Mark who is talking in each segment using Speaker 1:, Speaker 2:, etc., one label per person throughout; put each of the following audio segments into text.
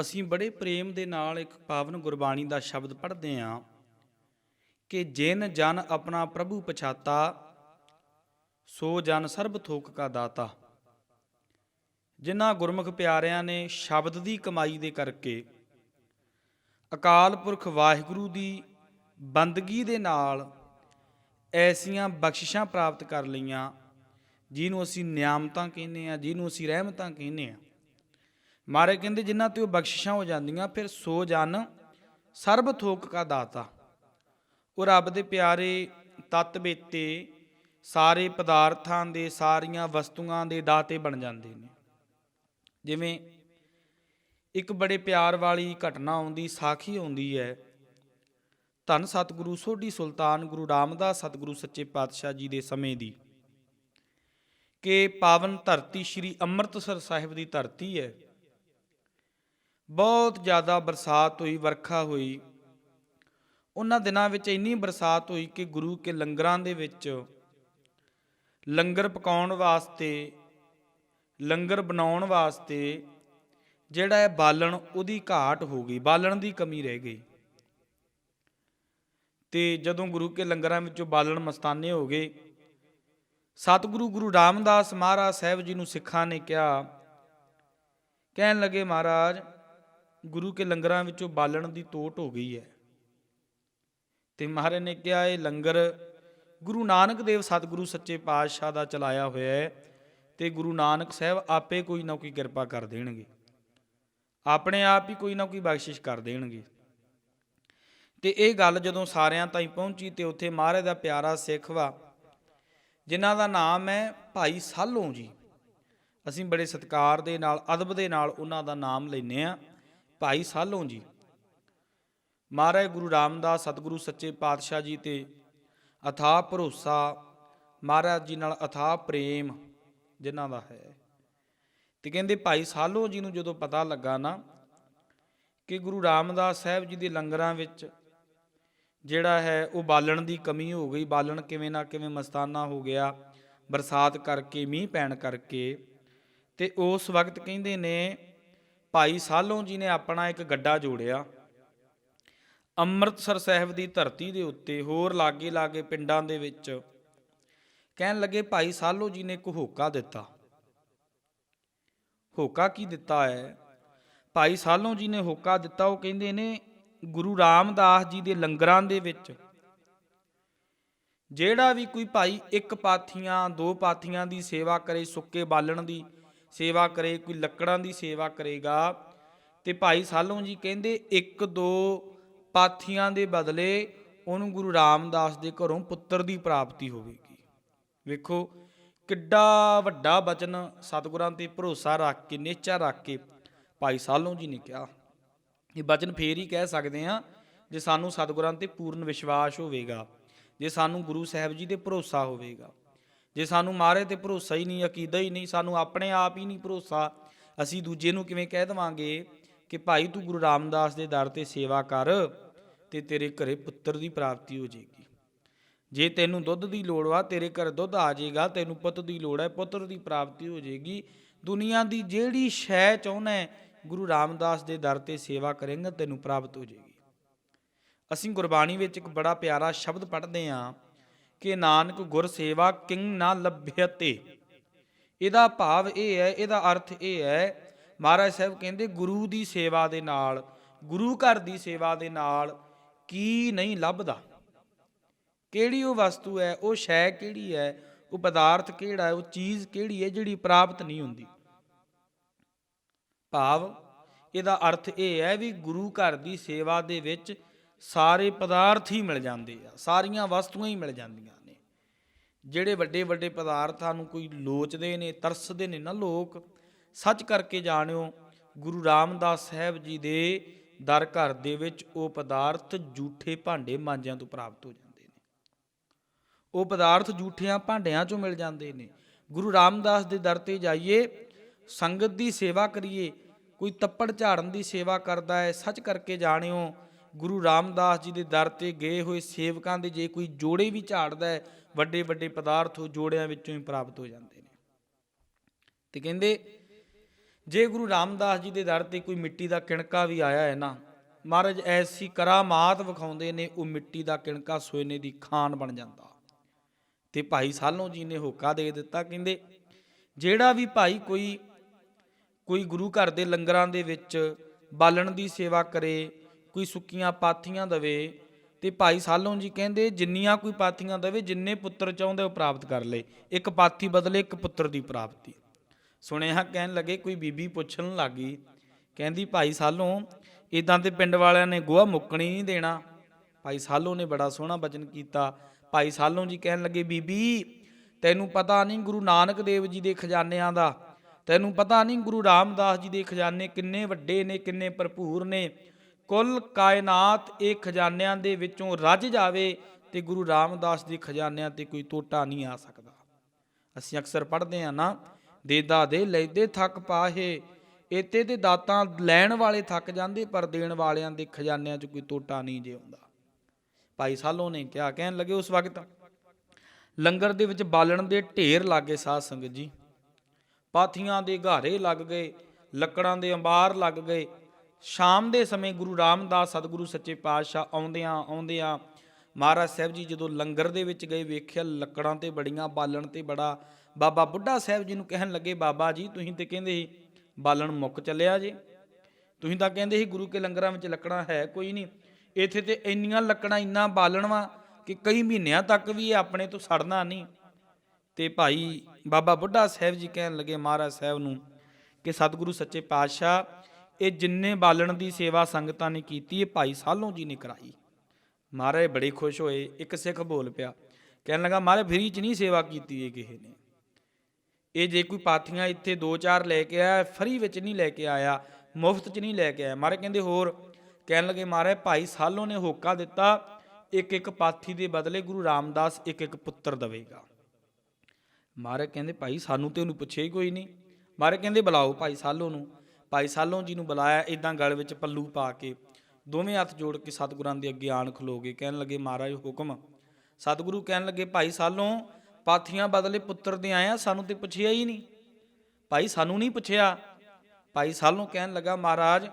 Speaker 1: ਅਸੀਂ ਬੜੇ ਪ੍ਰੇਮ ਦੇ ਨਾਲ ਇੱਕ ਪਾਵਨ ਗੁਰਬਾਣੀ ਦਾ ਸ਼ਬਦ ਪੜ੍ਹਦੇ ਹਾਂ ਕਿ ਜਿਨ ਜਨ ਆਪਣਾ ਪ੍ਰਭੂ ਪਛਾਤਾ, ਸੋ ਜਨ ਸਰਬ ਥੋਕ ਕਾ ਦਾਤਾ। ਜਿਨ੍ਹਾਂ ਗੁਰਮੁਖ ਪਿਆਰਿਆਂ ਨੇ ਸ਼ਬਦ ਦੀ ਕਮਾਈ ਦੇ ਕਰਕੇ ਅਕਾਲ ਪੁਰਖ ਵਾਹਿਗੁਰੂ ਦੀ ਬੰਦਗੀ ਦੇ ਨਾਲ ਐਸੀਆਂ ਬਖਸ਼ਿਸ਼ਾਂ ਪ੍ਰਾਪਤ ਕਰ ਲਈਆਂ, ਜਿਹਨੂੰ ਅਸੀਂ ਨਿਆਮਤਾਂ ਕਹਿੰਦੇ ਆ ਜਿਹਨੂੰ ਅਸੀਂ ਰਹਿਮਤਾਂ ਕਹਿੰਦੇ ਆ ਮਾਰੇ ਕਹਿੰਦੇ ਜਿਨ੍ਹਾਂ ਤੇ ਉਹ ਬਖਸ਼ਿਸ਼ਾਂ ਹੋ ਜਾਂਦੀਆਂ, ਫਿਰ ਸੋ ਜਨ ਸਰਬ ਥੋਕ ਕਾ ਦਾਤਾ। ਉਹ ਰੱਬ ਦੇ ਪਿਆਰੇ ਤਤ ਬੇਤੇ ਸਾਰੇ ਪਦਾਰਥਾਂ ਦੇ, ਸਾਰੀਆਂ ਵਸਤੂਆਂ ਦੇ ਦਾਤੇ ਬਣ ਜਾਂਦੇ ਨੇ। ਜਿਵੇਂ ਇੱਕ ਬੜੇ ਪਿਆਰ ਵਾਲੀ ਘਟਨਾ ਆਉਂਦੀ, ਸਾਖੀ ਆਉਂਦੀ ਹੈ, ਧੰਨ ਸਤਿਗੁਰੂ ਸੋਢੀ ਸੁਲਤਾਨ ਗੁਰੂ ਰਾਮਦਾਸ ਸਤਿਗੁਰੂ ਸੱਚੇ ਪਾਤਸ਼ਾਹ ਜੀ ਦੇ ਸਮੇਂ ਦੀ, ਕਿ ਪਾਵਨ ਧਰਤੀ ਸ੍ਰੀ ਅੰਮ੍ਰਿਤਸਰ ਸਾਹਿਬ ਦੀ ਧਰਤੀ ਹੈ। ਬਹੁਤ ਜ਼ਿਆਦਾ ਬਰਸਾਤ ਹੋਈ, ਵਰਖਾ ਹੋਈ। ਉਹਨਾਂ ਦਿਨਾਂ ਵਿੱਚ ਇੰਨੀ ਬਰਸਾਤ ਹੋਈ ਕਿ ਗੁਰੂ ਕੇ ਲੰਗਰਾਂ ਦੇ ਵਿੱਚ ਲੰਗਰ ਪਕਾਉਣ ਵਾਸਤੇ, ਲੰਗਰ ਬਣਾਉਣ ਵਾਸਤੇ ਜਿਹੜਾ ਹੈ ਬਾਲਣ ਉਹਦੀ ਘਾਟ ਹੋ ਗਈ, ਬਾਲਣ ਦੀ ਕਮੀ ਰਹਿ ਗਈ। ਤੇ ਜਦੋਂ ਗੁਰੂ ਕੇ ਲੰਗਰਾਂ ਵਿੱਚੋਂ ਬਾਲਣ ਮਸਤਾਨੇ ਹੋ ਗਏ, ਸਤਿਗੁਰੂ ਗੁਰੂ ਰਾਮਦਾਸ ਮਹਾਰਾਜ ਸਾਹਿਬ ਜੀ ਨੂੰ ਸਿੱਖਾਂ ਨੇ ਕਿਹਾ, ਕਹਿਣ ਲੱਗੇ ਮਹਾਰਾਜ ਗੁਰੂ ਕੇ ਲੰਗਰਾਂ ਵਿੱਚੋਂ ਬਾਲਣ ਦੀ ਤੋਟ ਹੋ ਗਈ ਹੈ। ਤੇ ਮਹਾਰਾਜ ਨੇ ਕਿਹਾ, ਇਹ ਲੰਗਰ ਗੁਰੂ ਨਾਨਕ ਦੇਵ ਸਤਿਗੁਰੂ ਸੱਚੇ ਪਾਤਸ਼ਾਹ ਦਾ ਚਲਾਇਆ ਹੋਇਆ ਹੈ ਤੇ ਗੁਰੂ ਨਾਨਕ ਸਾਹਿਬ ਆਪੇ ਕੋਈ ਨਾ ਕੋਈ ਕਿਰਪਾ ਕਰ ਦੇਣਗੇ। ਆਪਣੇ ਆਪ ਹੀ ਕੋਈ ਨਾ ਕੋਈ ਬਖਸ਼ਿਸ਼ ਕਰ ਦੇਣਗੇ। ਤੇ ਇਹ ਗੱਲ ਜਦੋਂ ਸਾਰਿਆਂ ਤਾਈਂ ਪਹੁੰਚੀ ਤੇ ਉੱਥੇ ਮਹਾਰਾਜ ਦਾ ਪਿਆਰਾ ਸਿੱਖ ਵਾ, ਜਿਨ੍ਹਾਂ ਦਾ ਨਾਮ ਹੈ ਭਾਈ ਸਾਲੋਂ ਜੀ। ਅਸੀਂ ਬੜੇ ਸਤਿਕਾਰ ਦੇ ਨਾਲ, ਅਦਬ ਦੇ ਨਾਲ ਉਹਨਾਂ ਦਾ ਨਾਮ ਲੈਨੇ ਆ ਭਾਈ ਸਾਲੋਂ ਜੀ। ਮਹਾਰਾਜ ਗੁਰੂ ਰਾਮਦਾਸ, ਸਤਿਗੁਰੂ ਸੱਚੇ ਪਾਤਸ਼ਾਹ ਜੀ ਤੇ ਅਥਾਹ ਭਰੋਸਾ, ਮਹਾਰਾਜ ਜੀ ਨਾਲ ਅਥਾਹ ਪ੍ਰੇਮ ਜਿਨ੍ਹਾਂ ਦਾ ਹੈ। ਤੇ ਕਹਿੰਦੇ ਭਾਈ ਸਾਲੋ ਜੀ ਨੂੰ ਜਦੋਂ ਪਤਾ ਲੱਗਾ ਨਾ ਕਿ ਗੁਰੂ ਰਾਮਦਾਸ ਸਾਹਿਬ ਜੀ ਦੇ ਲੰਗਰਾਂ ਵਿੱਚ ਜਿਹੜਾ ਹੈ ਉਹ ਬਾਲਣ ਦੀ ਕਮੀ ਹੋ ਗਈ, ਬਾਲਣ ਕਿਵੇਂ ਨਾ ਕਿਵੇਂ ਮਸਤਾਨਾ ਹੋ ਗਿਆ, ਬਰਸਾਤ ਕਰਕੇ, ਮੀਂਹ ਪੈਣ ਕਰਕੇ, ਤੇ ਉਸ ਵਕਤ ਕਹਿੰਦੇ ਨੇ ਭਾਈ ਸਾਲੋਂ ਜੀ ਨੇ ਆਪਣਾ ਇੱਕ ਗੱਡਾ ਜੋੜਿਆ। ਅੰਮ੍ਰਿਤਸਰ ਸਾਹਿਬ ਦੀ ਧਰਤੀ ਦੇ ਉੱਤੇ ਹੋਰ ਲਾਗੇ ਲਾਗੇ ਪਿੰਡਾਂ ਦੇ ਵਿੱਚ ਕਹਿਣ ਲੱਗੇ, ਭਾਈ ਸਾਲੋ ਜੀ ਨੇ ਇੱਕ ਹੋਕਾ ਦਿੱਤਾ। ਹੋਕਾ ਕੀ ਦਿੱਤਾ ਹੈ? ਭਾਈ ਸਾਲੋਂ ਜੀ ਨੇ ਹੋਕਾ ਦਿੱਤਾ, ਉਹ ਕਹਿੰਦੇ ਨੇ, ਗੁਰੂ ਰਾਮਦਾਸ ਜੀ ਦੇ ਲੰਗਰਾਂ ਦੇ ਵਿੱਚ ਜਿਹੜਾ ਵੀ ਕੋਈ ਭਾਈ ਇੱਕ ਪਾਥੀਆਂ, ਦੋ ਪਾਥੀਆਂ ਦੀ ਸੇਵਾ ਕਰੇ, ਸੁੱਕੇ ਬਾਲਣ ਦੀ ਸੇਵਾ ਕਰੇ, ਕੋਈ ਲੱਕੜਾਂ ਦੀ ਸੇਵਾ ਕਰੇਗਾ। ਤੇ ਭਾਈ ਸਾਲੋਂ ਜੀ ਕਹਿੰਦੇ, ਇੱਕ ਦੋ ਪਾਥੀਆਂ ਦੇ ਬਦਲੇ ਉਹਨੂੰ ਗੁਰੂ ਰਾਮਦਾਸ ਦੇ ਘਰੋਂ ਪੁੱਤਰ ਦੀ ਪ੍ਰਾਪਤੀ ਹੋਵੇਗੀ। ਵੇਖੋ, ਕਿੱਡਾ ਵੱਡਾ ਬਚਨ ਸਤਿਗੁਰਾਂ ਤੇ ਭਰੋਸਾ ਰੱਖ ਕੇ ਨਿਚਾ ਰੱਖ ਕੇ ਭਾਈ ਸਾਲੋਂ ਜੀ ਨੇ ਕਿਹਾ। ਇਹ ਬਚਨ ਫੇਰ ਹੀ ਕਹਿ ਸਕਦੇ ਆ ਜੇ ਸਾਨੂੰ ਸਤਿਗੁਰਾਂ ਤੇ ਪੂਰਨ ਵਿਸ਼ਵਾਸ ਹੋਵੇਗਾ, ਜੇ ਸਾਨੂੰ ਗੁਰੂ ਸਾਹਿਬ ਜੀ ਤੇ ਭਰੋਸਾ ਹੋਵੇਗਾ। ਜੇ ਸਾਨੂੰ ਮਾਰੇ ਤੇ ਭਰੋਸਾ ਹੀ ਨਹੀਂ, ਅਕੀਦਾ ਹੀ ਨਹੀਂ, ਸਾਨੂੰ ਆਪਣੇ ਆਪ ਹੀ ਨਹੀਂ ਭਰੋਸਾ, ਅਸੀਂ ਦੂਜੇ ਨੂੰ ਕਿਵੇਂ ਕਹਿ ਦਵਾਂਗੇ ਕਿ ਭਾਈ ਤੂੰ ਗੁਰੂ ਰਾਮਦਾਸ ਦੇ ਦਰ ਤੇ ਸੇਵਾ ਕਰ ਤੇ ਤੇਰੇ ਘਰੇ ਪੁੱਤਰ ਦੀ ਪ੍ਰਾਪਤੀ ਹੋ ਜਾਏਗੀ। ਜੇ ਤੈਨੂੰ ਦੁੱਧ ਦੀ ਲੋੜ ਵਾ, ਤੇਰੇ ਘਰ ਦੁੱਧ ਆ ਜਾਏਗਾ, ਤੈਨੂੰ ਪੁੱਤ ਦੀ ਲੋੜ ਹੈ, ਪੁੱਤਰ ਦੀ ਪ੍ਰਾਪਤੀ ਹੋ ਜਾਏਗੀ, ਦੁਨੀਆ ਦੀ ਜਿਹੜੀ ਸ਼ੈ ਚਾਹੁੰਦਾ ਗੁਰੂ ਰਾਮਦਾਸ ਦੇ ਦਰ ਤੇ ਸੇਵਾ ਕਰੇਂਗਾ, ਤੈਨੂੰ ਪ੍ਰਾਪਤ ਹੋ ਜਾਏਗੀ। ਅਸੀਂ ਗੁਰਬਾਣੀ ਵਿੱਚ ਇੱਕ ਬੜਾ ਪਿਆਰਾ ਸ਼ਬਦ ਪੜ੍ਹਦੇ ਹਾਂ ਕਿ ਨਾਨਕ ਗੁਰ ਸੇਵਾ ਕਿੰਗ ਨਾ ਲੱਭਿਅਤੇ। ਇਹਦਾ ਭਾਵ ਇਹ ਹੈ, ਇਹਦਾ ਅਰਥ ਇਹ ਹੈ, ਮਹਾਰਾਜ ਸਾਹਿਬ ਕਹਿੰਦੇ, ਗੁਰੂ ਦੀ ਸੇਵਾ ਦੇ ਨਾਲ, ਗੁਰੂ ਘਰ ਦੀ ਸੇਵਾ ਦੇ ਨਾਲ ਕੀ ਨਹੀਂ ਲੱਭਦਾ? ਕਿਹੜੀ ਉਹ ਵਸਤੂ ਹੈ, ਉਹ ਸ਼ੈ ਕਿਹੜੀ ਹੈ, ਉਹ ਪਦਾਰਥ ਕਿਹੜਾ ਹੈ, ਉਹ ਚੀਜ਼ ਕਿਹੜੀ ਹੈ ਜਿਹੜੀ ਪ੍ਰਾਪਤ ਨਹੀਂ ਹੁੰਦੀ? ਭਾਵ, ਇਹਦਾ ਅਰਥ ਇਹ ਹੈ ਵੀ ਗੁਰੂ ਘਰ ਦੀ ਸੇਵਾ ਦੇ ਵਿੱਚ ਸਾਰੇ ਪਦਾਰਥ ਹੀ ਮਿਲ ਜਾਂਦੇ ਆ, ਸਾਰੀਆਂ ਵਸਤੂਆਂ ਹੀ ਮਿਲ ਜਾਂਦੀਆਂ ਨੇ। ਜਿਹੜੇ ਵੱਡੇ ਵੱਡੇ ਪਦਾਰਥਾਂ ਨੂੰ ਕੋਈ ਲੋਚਦੇ ਨੇ, ਤਰਸਦੇ ਨੇ ਨਾ ਲੋਕ, ਸੱਚ ਕਰਕੇ ਜਾਣਿਓ, ਗੁਰੂ ਰਾਮਦਾਸ ਸਾਹਿਬ ਜੀ ਦੇ ਦਰ ਘਰ ਦੇ ਵਿੱਚ ਉਹ ਪਦਾਰਥ ਝੂਠੇ ਭਾਂਡੇ ਮਾਂਜਿਆਂ ਤੋਂ ਪ੍ਰਾਪਤ ਹੋ ਜਾਂਦੇ ਨੇ। ਉਹ ਪਦਾਰਥ ਝੂਠਿਆਂ ਭਾਂਡਿਆਂ ਚੋਂ ਮਿਲ ਜਾਂਦੇ ਨੇ। ਗੁਰੂ ਰਾਮਦਾਸ ਦੇ ਦਰ ਤੇ ਜਾਈਏ, ਸੰਗਤ ਦੀ ਸੇਵਾ ਕਰੀਏ, ਕੋਈ ਤੱਪੜ ਝਾੜਨ ਦੀ ਸੇਵਾ ਕਰਦਾ ਹੈ, ਸੱਚ ਕਰਕੇ ਜਾਣਿਓ ਗੁਰੂ ਰਾਮਦਾਸ ਜੀ ਦੇ ਦਰ ਤੇ ਗਏ ਹੋਏ ਸੇਵਕਾਂ ਦੇ ਜੇ ਕੋਈ ਜੋੜੇ ਵੀ ਝਾੜਦਾ ਹੈ, ਵੱਡੇ ਵੱਡੇ ਪਦਾਰਥ ਉਹ ਜੋੜਿਆਂ ਵਿੱਚੋਂ ਹੀ ਪ੍ਰਾਪਤ ਹੋ ਜਾਂਦੇ ਨੇ। ਤੇ ਕਹਿੰਦੇ, ਜੇ ਗੁਰੂ ਰਾਮਦਾਸ ਜੀ ਦੇ ਦਰ ਤੇ ਕੋਈ ਮਿੱਟੀ ਦਾ ਕਿਣਕਾ ਵੀ ਆਇਆ ਹੈ ਨਾ, ਮਹਾਰਾਜ ਐਸੀ ਕਰਾਮਾਤ ਵਿਖਾਉਂਦੇ ਨੇ, ਉਹ ਮਿੱਟੀ ਦਾ ਕਿਣਕਾ ਸੋਨੇ ਦੀ ਖਾਨ ਬਣ ਜਾਂਦਾ। ਤੇ ਭਾਈ ਸਾਲੋਂ ਜੀ ਨੇ ਹੋਕਾ ਦੇ ਦਿੱਤਾ, ਕਹਿੰਦੇ, ਜਿਹੜਾ ਵੀ ਭਾਈ ਕੋਈ ਕੋਈ ਗੁਰੂ ਘਰ ਦੇ ਲੰਗਰਾਂ ਦੇ ਵਿੱਚ ਬਾਲਣ ਦੀ ਸੇਵਾ ਕਰੇ ਕੋਈ ਸੁੱਕੀਆਂ ਪਾਥੀਆਂ ਦਵੇ ਤੇ ਭਾਈ ਸਾਲੋਂ ਜੀ ਕਹਿੰਦੇ ਜਿੰਨੀਆਂ ਕੋਈ ਪਾਥੀਆਂ ਦਵੇ, ਜਿੰਨੇ ਪੁੱਤਰ ਚਾਹੁੰਦੇ ਉਹ ਪ੍ਰਾਪਤ ਕਰ ਲੇ। ਇੱਕ ਪਾਥੀ ਬਦਲੇ ਇੱਕ ਪੁੱਤਰ ਦੀ ਪ੍ਰਾਪਤੀ। ਸੁਣਿਆ ਕਹਿਣ ਲੱਗੇ ਕੋਈ ਬੀਬੀ ਪੁੱਛਣ ਲੱਗੀ, ਕਹਿੰਦੀ ਭਾਈ ਸਾਲੋਂ ਇਦਾਂ ਤੇ ਪਿੰਡ ਵਾਲਿਆਂ ਨੇ ਗੋਹਾ ਮੁੱਕਣੀ ਨਹੀਂ ਦੇਣਾ। ਭਾਈ ਸਾਲੋਂ ਨੇ ਬੜਾ ਸੋਹਣਾ ਬਚਨ ਕੀਤਾ। ਭਾਈ ਸਾਲੋਂ ਜੀ ਕਹਿਣ ਲੱਗੇ, ਬੀਬੀ, ਤੈਨੂੰ ਪਤਾ ਨਹੀਂ ਗੁਰੂ ਨਾਨਕ ਦੇਵ ਜੀ ਦੇ ਖਜ਼ਾਨਿਆਂ ਦਾ? ਤੈਨੂੰ ਪਤਾ ਨਹੀਂ ਗੁਰੂ ਰਾਮਦਾਸ ਜੀ ਦੇ ਖਜ਼ਾਨੇ ਕਿੰਨੇ ਵੱਡੇ ਨੇ, ਕਿੰਨੇ ਭਰਪੂਰ ਨੇ? ਕੁੱਲ ਕਾਇਨਾਤ ਇਹ ਖਜ਼ਾਨਿਆਂ ਦੇ ਵਿੱਚੋਂ ਰੱਜ ਜਾਵੇ ਤੇ ਗੁਰੂ ਰਾਮਦਾਸ ਦੇ ਖਜ਼ਾਨਿਆਂ ਤੇ ਕੋਈ ਟੋਟਾ ਨਹੀਂ ਆ ਸਕਦਾ। ਅਸੀਂ ਅਕਸਰ ਪੜ੍ਹਦੇ ਆ ਨਾ ਦੇਦਾ ਦੇ ਲੈਦੇ ਥੱਕ ਪਾਹੇ ਇਤੇ ਤੇ ਦਾਤਾਂ ਲੈਣ ਵਾਲੇ ਥੱਕ ਜਾਂਦੇ, ਪਰ ਦੇਣ ਵਾਲਿਆਂ ਦੇ ਖਜ਼ਾਨਿਆਂ 'ਚ ਕੋਈ ਟੋਟਾ ਨਹੀਂ ਜੇ ਆਉਂਦਾ ਭਾਈ ਸਾਲੋਂ ਨੇ ਕਿਹਾ, ਕਹਿਣ ਲੱਗੇ ਉਸ ਵਕਤ, ਲੰਗਰ ਦੇ ਵਿੱਚ ਬਾਲਣ ਦੇ ਢੇਰ ਲੱਗੇ ਸਾਧ ਸੰਗਤ ਜੀ। ਪਾਥੀਆਂ ਦੇ ਘਾਰੇ ਲੱਗ ਗਏ, ਲੱਕੜਾਂ ਦੇ ਅੰਬਾਰ ਲੱਗ ਗਏ ਸ਼ਾਮ ਦੇ ਸਮੇਂ ਗੁਰੂ ਰਾਮਦਾਸ, ਸਤਿਗੁਰੂ ਸੱਚੇ ਪਾਤਸ਼ਾਹ ਆਉਂਦਿਆਂ ਆਉਂਦਿਆਂ ਮਹਾਰਾਜ ਸਾਹਿਬ ਜੀ ਜਦੋਂ ਲੰਗਰ ਦੇ ਵਿੱਚ ਗਏ, ਵੇਖਿਆ ਲੱਕੜਾਂ ਤੇ ਬੜੀਆਂ, ਬਾਲਣ ਤੇ ਬੜਾ, ਬਾਬਾ ਬੁੱਢਾ ਸਾਹਿਬ ਜੀ ਨੂੰ ਕਹਿਣ ਲੱਗੇ, ਬਾਬਾ ਜੀ, ਤੁਸੀਂ ਤੇ ਕਹਿੰਦੇ ਸੀ ਬਾਲਣ ਮੁੱਕ ਚੱਲਿਆ ਜੇ। ਤੁਸੀਂ ਤਾਂ ਕਹਿੰਦੇ ਸੀ ਗੁਰੂ ਕੇ ਲੰਗਰਾਂ ਵਿੱਚ ਲੱਕੜਾਂ ਹੈ ਕੋਈ ਨਹੀਂ। ਇੱਥੇ ਤੇ ਇੰਨੀਆਂ ਲੱਕੜਾਂ ਇੰਨਾ ਬਾਲਣ ਵਾ ਕਿ ਕਈ ਮਹੀਨਿਆਂ ਤੱਕ ਵੀ ਇਹ ਆਪਣੇ ਤੋਂ ਸੜਨਾ ਨਹੀਂ। ਤੇ ਭਾਈ ਬਾਬਾ ਬੁੱਢਾ ਸਾਹਿਬ ਜੀ ਕਹਿਣ ਲੱਗੇ ਮਹਾਰਾਜ ਸਾਹਿਬ ਨੂੰ ਕਿ ਸਤਿਗੁਰੂ ਸੱਚੇ ਪਾਤਸ਼ਾਹ ਇਹ ਜਿੰਨੇ ਬਾਲਣ ਦੀ ਸੇਵਾ ਸੰਗਤਾਂ ਨੇ ਕੀਤੀ, ਇਹ ਭਾਈ ਸਾਲੋਂ ਜੀ ਨੇ ਕਰਾਈ। ਮਹਾਰਾਜ ਬੜੇ ਖੁਸ਼ ਹੋਏ, ਇੱਕ ਸਿੱਖ ਬੋਲ ਪਿਆ, ਕਹਿਣ ਲੱਗਾ, ਮਹਾਰਾਜ, ਫਰੀ ਚ ਨਹੀਂ ਸੇਵਾ ਕੀਤੀ ਇਹ ਕਿਸੇ ਨੇ। ਇਹ ਜੇ ਕੋਈ ਪਾਥੀਆਂ ਇੱਥੇ ਦੋ ਚਾਰ ਲੈ ਕੇ ਆਇਆ, ਫਰੀ ਵਿੱਚ ਨਹੀਂ ਲੈ ਕੇ ਆਇਆ, ਮੁਫਤ ਚ ਨਹੀਂ ਲੈ ਕੇ ਆਇਆ। ਮਹਾਰਾਜ ਕਹਿੰਦੇ, ਹੋਰ। ਕਹਿਣ ਲੱਗੇ, ਮਹਾਰਾਜ, ਭਾਈ ਸਾਲੋਂ ਨੇ ਹੋਕਾ ਦਿੱਤਾ, ਇੱਕ ਇੱਕ ਪਾਥੀ ਦੇ ਬਦਲੇ ਗੁਰੂ ਰਾਮਦਾਸ ਇੱਕ ਇੱਕ ਪੁੱਤਰ ਦੇਵੇਗਾ। ਮਹਾਰਾਜ ਕਹਿੰਦੇ, ਭਾਈ, ਸਾਨੂੰ ਤੇ ਉਹਨੂੰ ਪੁੱਛਿਆ ਹੀ ਕੋਈ ਨਹੀਂ। ਮਹਾਰਾਜ ਕਹਿੰਦੇ, ਬੁਲਾਓ ਭਾਈ ਸਾਲੋਂ ਨੂੰ। ਭਾਈ ਸਾਲੋਂ ਜੀ ਨੂੰ ਬੁਲਾਇਆ ਇਦਾਂ ਗਲ ਵਿੱਚ ਪੱਲੂ ਪਾ ਕੇ। ਦੋਵੇਂ ਹੱਥ ਜੋੜ ਕੇ ਸਤਿਗੁਰਾਂ ਦੇ ਅੱਗੇ ਆਣ ਖਲੋਗੇ ਕਹਿਣ ਲੱਗੇ, ਮਹਾਰਾਜ, ਹੁਕਮ। ਸਤਿਗੁਰੂ ਕਹਿਣ ਲੱਗੇ, ਭਾਈ ਸਾਲੋਂ, ਪਾਥੀਆਂ ਬਦਲੇ ਪੁੱਤਰ ਦੇ ਆਇਆ, ਸਾਨੂੰ ਤੇ ਪੁੱਛਿਆ ਹੀ ਨਹੀਂ। ਭਾਈ ਸਾਨੂੰ ਨਹੀਂ ਪੁੱਛਿਆ। ਭਾਈ ਸਾਲੋਂ ਕਹਿਣ ਲੱਗਾ, ਮਹਾਰਾਜ,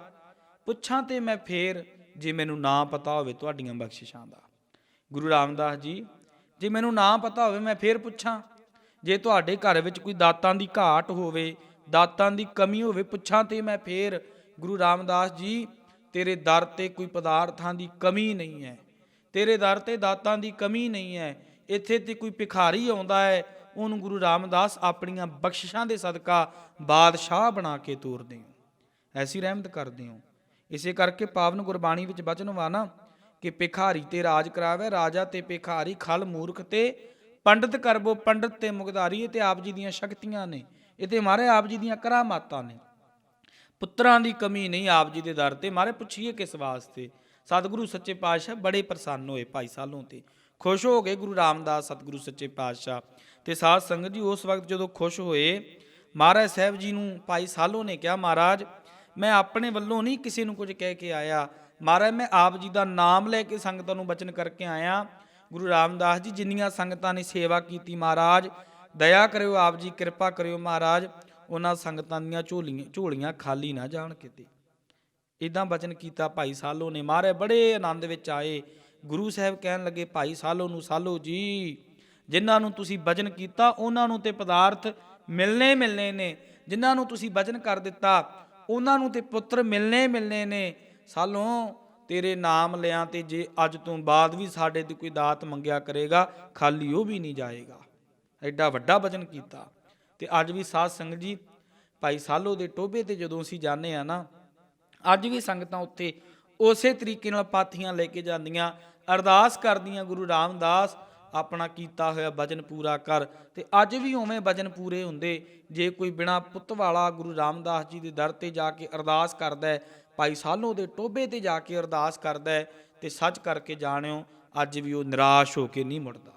Speaker 1: ਪੁੱਛਾਂ ਤੇ ਮੈਂ ਫੇਰ, ਜੇ ਮੈਨੂੰ ਨਾ ਪਤਾ ਹੋਵੇ ਤੁਹਾਡੀਆਂ ਬਖਸ਼ਿਸ਼ਾਂ ਦਾ। ਗੁਰੂ ਰਾਮਦਾਸ ਜੀ, ਜੇ ਮੈਨੂੰ ਨਾ ਪਤਾ ਹੋਵੇ, ਮੈਂ ਫੇਰ ਪੁੱਛਾਂ। ਜੇ ਤੁਹਾਡੇ ਘਰ ਵਿੱਚ ਕੋਈ ਦਾਤਾਂ ਦੀ ਘਾਟ ਹੋਵੇ ਦਾਤਾਂ ਦੀ ਕਮੀ ਹੋਵੇ, ਪੁੱਛਾਂ ਤੇ ਮੈਂ ਫੇਰ, ਗੁਰੂ ਰਾਮਦਾਸ ਜੀ, ਤੇਰੇ ਦਰ ਤੇ ਕੋਈ ਪਦਾਰਥਾਂ ਦੀ ਕਮੀ ਨਹੀਂ ਹੈ। ਤੇਰੇ ਦਰ ਤੇ ਦਾਤਾਂ ਦੀ ਕਮੀ ਨਹੀਂ ਹੈ। ਇੱਥੇ ਤੇ ਕੋਈ ਭਿਖਾਰੀ ਆਉਂਦਾ ਹੈ, ਉਹਨੂੰ ਗੁਰੂ ਰਾਮਦਾਸ ਆਪਣੀਆਂ ਬਖਸ਼ਿਸ਼ਾਂ ਦੇ ਸਦਕਾ ਬਾਦਸ਼ਾਹ ਬਣਾ ਕੇ ਤੋਰਦੇ ਹੋ। ਐਸੀ ਰਹਿਮਤ ਕਰਦੇ ਹੋ। ਇਸੇ ਕਰਕੇ ਪਾਵਨ ਗੁਰਬਾਣੀ ਵਿੱਚ ਬਚਨ ਵਾ ਨਾ ਕਿ ਭਿਖਾਰੀ ਤੇ ਰਾਜ ਕਰਾਵੇ, ਰਾਜਾ ਤੇ ਭਿਖਾਰੀ, ਖਲ ਮੂਰਖ ਤੇ ਪੰਡਤ ਕਰਬੋ ਪੰਡਤ ਤੇ ਮੁਗਧਾਰੀ, ਇਹ ਤੇ ਆਪ ਜੀ ਦੀਆਂ ਸ਼ਕਤੀਆਂ ਨੇ। ਇਹ ਤੇ ਮਾਰੇ ਆਪ ਜੀ ਦੀਆਂ ਕਰਾਮਾਤਾਂ ਨੇ। ਪੁੱਤਰਾਂ ਦੀ ਕਮੀ ਨਹੀਂ ਆਪ ਜੀ ਦੇ ਦਰ ਤੇ। ਮਾਰੇ ਪੁੱਛੀਏ ਕਿਸ ਵਾਸਤੇ? ਸਤਿਗੁਰੂ ਸੱਚੇ ਪਾਤਸ਼ਾਹ ਬੜੇ ਪ੍ਰਸੰਨ ਹੋਏ ਭਾਈ ਸਾਲੋਂ ਤੇ। ਖੁਸ਼ ਹੋ ਗਏ ਗੁਰੂ ਰਾਮਦਾਸ, ਸਤਿਗੁਰੂ ਸੱਚੇ ਪਾਤਸ਼ਾਹ। ਤੇ ਸਾਧ ਸੰਗਤ ਜੀ, ਉਸ ਵਕਤ ਜਦੋਂ ਖੁਸ਼ ਹੋਏ, ਮਹਾਰਾਜ ਸਾਹਿਬ ਜੀ ਨੂੰ ਭਾਈ ਸਾਲੋਂ ਨੇ ਕਿਹਾ, ਮਹਾਰਾਜ, ਮੈਂ ਆਪਣੇ ਵੱਲੋਂ ਨਹੀਂ ਕਿਸੇ ਨੂੰ ਕੁਝ ਕਹਿ ਕੇ ਆਇਆ। ਮਹਾਰਾਜ, ਮੈਂ ਆਪ ਜੀ ਦਾ ਨਾਮ ਲੈ ਕੇ ਸੰਗਤਾਂ ਨੂੰ ਬਚਨ ਕਰਕੇ ਆਇਆ। ਗੁਰੂ ਰਾਮਦਾਸ ਜੀ, ਜਿੰਨੀਆਂ ਸੰਗਤਾਂ ਨੇ ਸੇਵਾ ਕੀਤੀ, ਮਹਾਰਾਜ ਦਇਆ ਕਰਿਓ, ਆਪ ਜੀ ਕਿਰਪਾ ਕਰਿਓ ਮਹਾਰਾਜ, ਉਹਨਾਂ ਸੰਗਤਾਂ ਦੀਆਂ ਝੋਲੀਆਂ ਝੋਲੀਆਂ ਖਾਲੀ ਨਾ ਜਾਣ ਕਿਤੇ। ਇਦਾਂ ਬਚਨ ਕੀਤਾ ਭਾਈ ਸਾਲੋ ਨੇ। ਮਾਰੇ ਬੜੇ ਆਨੰਦ ਵਿੱਚ ਆਏ। ਗੁਰੂ ਸਾਹਿਬ ਕਹਿਣ ਲੱਗੇ, ਭਾਈ ਸਾਲੋ ਨੂੰ ਸਾਲੋ ਜੀ, ਜਿਨ੍ਹਾਂ ਨੂੰ ਤੁਸੀਂ ਭਜਨ ਕੀਤਾ, ਉਹਨਾਂ ਨੂੰ ਤੇ ਪਦਾਰਥ ਮਿਲਨੇ ਮਿਲਨੇ ਨੇ। ਜਿਨ੍ਹਾਂ ਨੂੰ ਤੁਸੀਂ ਭਜਨ ਕਰ ਦਿੱਤਾ, ਉਹਨਾਂ ਨੂੰ ਤੇ ਪੁੱਤਰ ਮਿਲਨੇ ਮਿਲਨੇ ਨੇ। ਸਾਲੋਂ, ਤੇਰੇ ਨਾਮ ਲਿਆਂ ਤੇ ਜੇ ਅੱਜ ਤੋਂ ਬਾਅਦ ਵੀ ਸਾਡੇ ਤੇ ਕੋਈ ਦਾਤ ਮੰਗਿਆ ਕਰੇਗਾ, ਖਾਲੀ ਉਹ ਵੀ ਨਹੀਂ ਜਾਏਗਾ। ਐਡਾ ਵੱਡਾ ਭਜਨ ਕੀਤਾ। ਤੇ ਅੱਜ ਵੀ ਸਾਧ ਸੰਗਤ ਜੀ, ਭਾਈ ਸਾਲੋ ਦੇ ਟੋਬੇ ਤੇ ਜਦੋਂ ਅਸੀਂ ਜਾਂਦੇ ਆ ਨਾ, ਅੱਜ ਵੀ ਸੰਗਤਾਂ ਉੱਥੇ ਉਸੇ ਤਰੀਕੇ ਨਾਲ ਪਾਥੀਆਂ ਲੈ ਕੇ ਜਾਂਦੀਆਂ, ਅਰਦਾਸ ਕਰਦੀਆਂ ਗੁਰੂ ਰਾਮਦਾਸ ਆਪਣਾ ਕੀਤਾ ਹੋਇਆ ਭਜਨ ਪੂਰਾ ਕਰ। ਤੇ ਅੱਜ ਵੀ ਉਵੇਂ ਭਜਨ ਪੂਰੇ ਹੁੰਦੇ, ਜੇ ਕੋਈ ਬਿਨਾ ਪੁੱਤ ਵਾਲਾ ਗੁਰੂ ਰਾਮਦਾਸ ਜੀ ਦੇ ਦਰ ਤੇ ਜਾ ਕੇ ਅਰਦਾਸ ਕਰਦਾ ਹੈ, ਭਾਈ ਸਾਲੋ ਦੇ ਟੋਬੇ ਤੇ ਜਾ ਕੇ ਅਰਦਾਸ ਕਰਦਾ ਹੈ, ਤੇ ਸੱਚ ਕਰਕੇ ਜਾਣਿਓ, ਅੱਜ ਵੀ ਉਹ ਨਿਰਾਸ਼ ਹੋ ਕੇ ਨਹੀਂ ਮੁੜਦਾ।